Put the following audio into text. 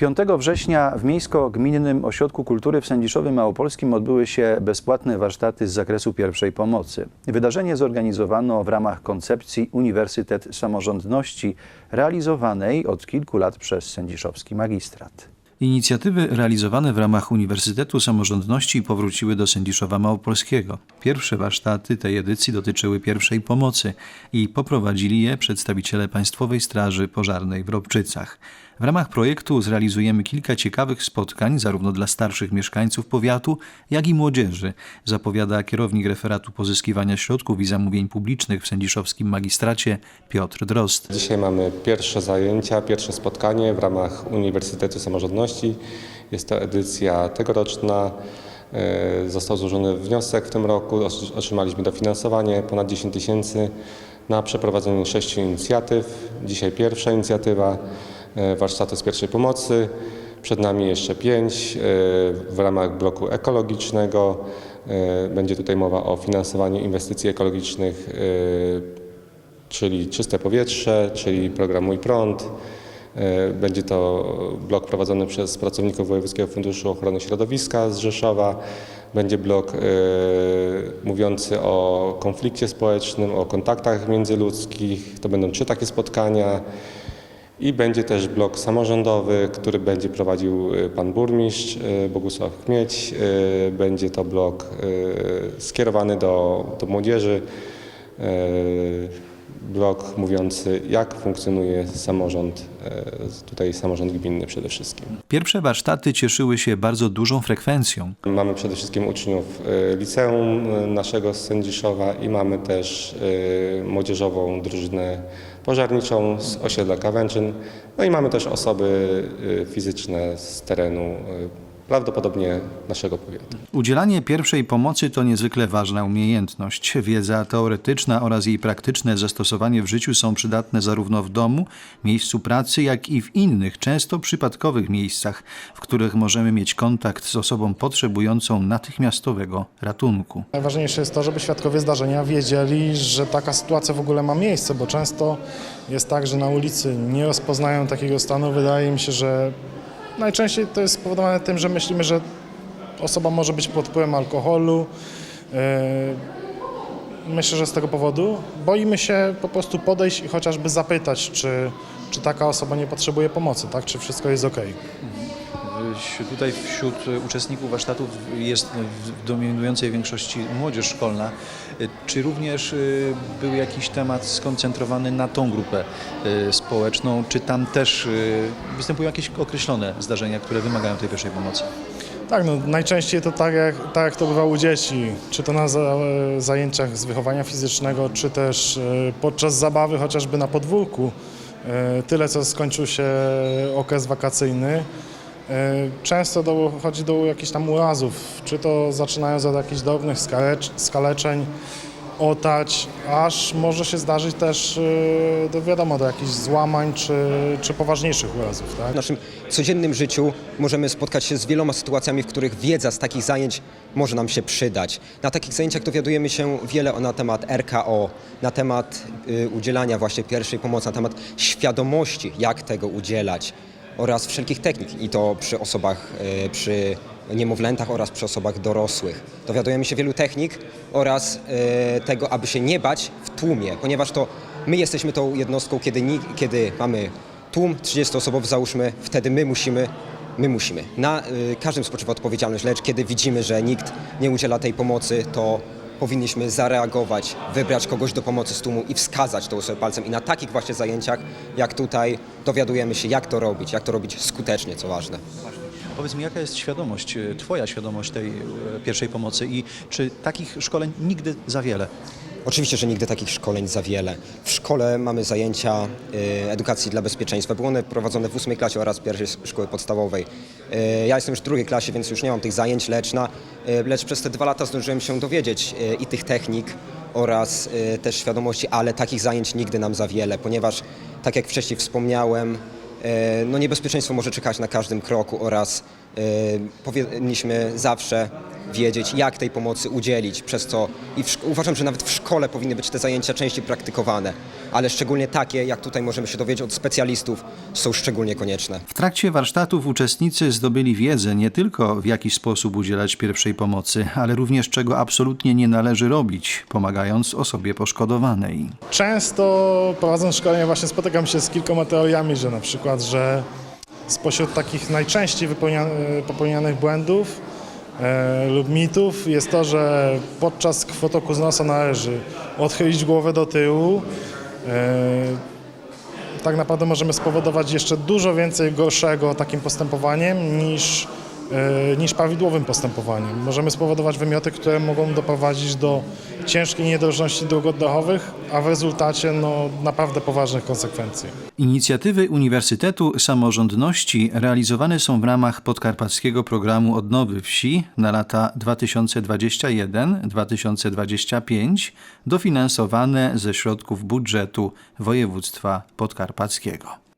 5 września w Miejsko-Gminnym Ośrodku Kultury w Sędziszowie Małopolskim odbyły się bezpłatne warsztaty z zakresu pierwszej pomocy. Wydarzenie zorganizowano w ramach koncepcji Uniwersytet Samorządności realizowanej od kilku lat przez Sędziszowski Magistrat. Inicjatywy realizowane w ramach Uniwersytetu Samorządności powróciły do Sędziszowa Małopolskiego. Pierwsze warsztaty tej edycji dotyczyły pierwszej pomocy i poprowadzili je przedstawiciele Państwowej Straży Pożarnej w Robczycach. W ramach projektu zrealizujemy kilka ciekawych spotkań zarówno dla starszych mieszkańców powiatu, jak i młodzieży, zapowiada kierownik referatu pozyskiwania środków i zamówień publicznych w Sędziszowskim Magistracie Piotr Drozd. Dzisiaj mamy pierwsze zajęcia, pierwsze spotkanie w ramach Uniwersytetu Samorządności. Jest to edycja tegoroczna. E, Został złożony wniosek w tym roku, Otrz- otrzymaliśmy dofinansowanie ponad 10 tysięcy na przeprowadzenie sześciu inicjatyw. Dzisiaj pierwsza inicjatywa e, warsztatu z pierwszej pomocy. Przed nami jeszcze pięć e, w ramach bloku ekologicznego. E, Będzie tutaj mowa o finansowaniu inwestycji ekologicznych czyli czyste powietrze, czyli program Mój Prąd. Będzie to blok prowadzony przez pracowników Wojewódzkiego Funduszu Ochrony Środowiska z Rzeszowa. Będzie blok mówiący o konflikcie społecznym, o kontaktach międzyludzkich. To będą trzy takie spotkania. I będzie też blok samorządowy, który będzie prowadził e, pan burmistrz e, Bogusław Chmieć. E, Będzie to blok skierowany do, do młodzieży. Blok mówiący, jak funkcjonuje samorząd, e, tutaj samorząd gminny przede wszystkim. Pierwsze warsztaty cieszyły się bardzo dużą frekwencją. Mamy przede wszystkim uczniów e, liceum e, naszego z Sędziszowa i mamy też młodzieżową drużynę pożarniczą z osiedla Kawęczyn. No i mamy też osoby fizyczne z terenu, prawdopodobnie naszego powiatu. Udzielanie pierwszej pomocy to niezwykle ważna umiejętność. Wiedza teoretyczna oraz jej praktyczne zastosowanie w życiu są przydatne zarówno w domu, miejscu pracy, jak i w innych, często przypadkowych miejscach, w których możemy mieć kontakt z osobą potrzebującą natychmiastowego ratunku. Najważniejsze jest to, żeby świadkowie zdarzenia wiedzieli, że taka sytuacja w ogóle ma miejsce, bo często jest tak, że na ulicy nie rozpoznają takiego stanu. Wydaje mi się, że najczęściej to jest spowodowane tym, że myślimy, że osoba może być pod wpływem alkoholu. Yy, Myślę, że z tego powodu boimy się po prostu podejść i chociażby zapytać, czy, czy taka osoba nie potrzebuje pomocy, tak? czy wszystko jest ok. Tutaj wśród uczestników warsztatów jest w dominującej większości młodzież szkolna. Czy również y, był jakiś temat skoncentrowany na tą grupę y, społeczną? Czy tam też y, występują jakieś określone zdarzenia, które wymagają tej pierwszej pomocy? Tak, no najczęściej to tak jak, tak jak to bywa u dzieci, czy to na za, zajęciach z wychowania fizycznego, czy też e, podczas zabawy chociażby na podwórku. E, Tyle, co skończył się okres wakacyjny. E, Często dochodzi do jakichś tam urazów, czy to zaczynając od jakichś drobnych skalecz, skaleczeń, otać, aż może się zdarzyć też, e, do, wiadomo, do jakichś złamań, czy, czy poważniejszych urazów. Tak? W naszym codziennym życiu możemy spotkać się z wieloma sytuacjami, w których wiedza z takich zajęć może nam się przydać. Na takich zajęciach dowiadujemy się wiele na temat RKO, na temat y, udzielania właśnie pierwszej pomocy, na temat świadomości, jak tego udzielać oraz wszelkich technik i to przy osobach, y, przy niemowlętach oraz przy osobach dorosłych. Dowiadujemy się wielu technik oraz y, tego, aby się nie bać w tłumie, ponieważ to my jesteśmy tą jednostką, kiedy, kiedy mamy tłum 30-osobowy załóżmy, wtedy my musimy, my musimy. Na y, każdym spoczywa odpowiedzialność, lecz kiedy widzimy, że nikt nie udziela tej pomocy, to powinniśmy zareagować, wybrać kogoś do pomocy z tłumu i wskazać tą osobę palcem. I na takich właśnie zajęciach, jak tutaj, dowiadujemy się, jak to robić, jak to robić skutecznie, co ważne. Powiedz mi, jaka jest świadomość, Twoja świadomość tej y, pierwszej pomocy i czy takich szkoleń nigdy za wiele? Oczywiście, że nigdy takich szkoleń za wiele. W szkole mamy zajęcia y, edukacji dla bezpieczeństwa. Były one prowadzone w ósmej klasie oraz pierwszej szkoły podstawowej. Y, ja jestem już w drugiej klasie, więc już nie mam tych zajęć, lecz, na, y, lecz przez te dwa lata zdążyłem się dowiedzieć i tych technik oraz też świadomości, ale takich zajęć nigdy nam za wiele, ponieważ tak jak wcześniej wspomniałem, no niebezpieczeństwo może czekać na każdym kroku oraz powinniśmy zawsze wiedzieć, jak tej pomocy udzielić, przez co i w, uważam, że nawet w szkole powinny być te zajęcia częściej praktykowane, ale szczególnie takie, jak tutaj możemy się dowiedzieć od specjalistów, są szczególnie konieczne. W trakcie warsztatów uczestnicy zdobyli wiedzę nie tylko w jaki sposób udzielać pierwszej pomocy, ale również czego absolutnie nie należy robić, pomagając osobie poszkodowanej. Często prowadząc szkolenie właśnie spotykam się z kilkoma teoriami, że na przykład, że spośród takich najczęściej popełnianych błędów lub mitów jest to, że podczas kwotoku z nosa należy odchylić głowę do tyłu. E, tak naprawdę możemy spowodować jeszcze dużo więcej gorszego takim postępowaniem niż, e, niż prawidłowym postępowaniem. Możemy spowodować wymioty, które mogą doprowadzić do ciężkiej niedrożności dróg oddechowych, a w rezultacie no, naprawdę poważnych konsekwencji. Inicjatywy Uniwersytetu Samorządności realizowane są w ramach podkarpackiego programu odnowy wsi na lata 2021-2025, dofinansowane ze środków budżetu województwa podkarpackiego.